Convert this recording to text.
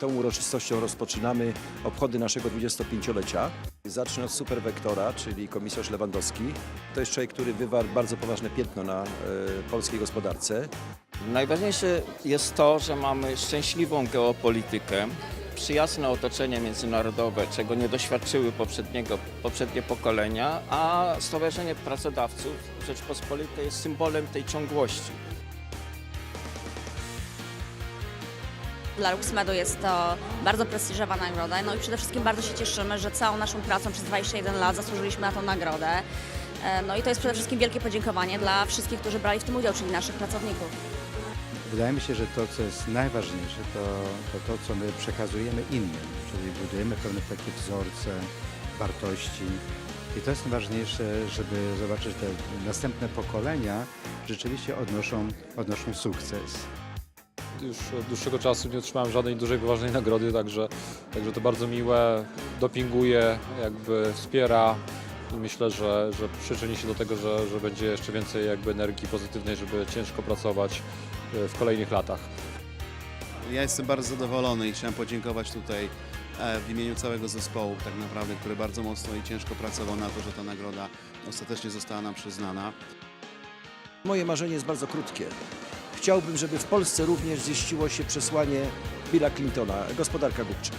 Tą uroczystością rozpoczynamy obchody naszego 25-lecia. Zacznę od superwektora, czyli komisarz Lewandowski. To jest człowiek, który wywarł bardzo poważne piętno na e, polskiej gospodarce. Najważniejsze jest to, że mamy szczęśliwą geopolitykę, przyjazne otoczenie międzynarodowe, czego nie doświadczyły poprzedniego, poprzednie pokolenia, a Stowarzyszenie Pracodawców Rzeczpospolitej jest symbolem tej ciągłości. Dla LuxMedu jest to bardzo prestiżowa nagroda, no i przede wszystkim bardzo się cieszymy, że całą naszą pracą przez 21 lat zasłużyliśmy na tą nagrodę. E, No i to jest przede wszystkim wielkie podziękowanie dla wszystkich, którzy brali w tym udział, czyli naszych pracowników. Wydaje mi się, że to, co jest najważniejsze, to to, to co my przekazujemy innym, czyli budujemy pewne takie wzorce, wartości. I to jest najważniejsze, żeby zobaczyć, że te następne pokolenia rzeczywiście odnoszą, odnoszą sukces. Już od dłuższego czasu nie otrzymałem żadnej dużej, poważnej nagrody, także, także to bardzo miłe, dopinguje, jakby wspiera i myślę, że, że przyczyni się do tego, że, że będzie jeszcze więcej jakby energii pozytywnej, żeby ciężko pracować e, w kolejnych latach. Ja jestem bardzo zadowolony i chciałem podziękować tutaj e, w imieniu całego zespołu, tak naprawdę, który bardzo mocno i ciężko pracował na to, że ta nagroda ostatecznie została nam przyznana. Moje marzenie jest bardzo krótkie. Chciałbym, żeby w Polsce również ziściło się przesłanie Billa Clintona, gospodarka głupcza.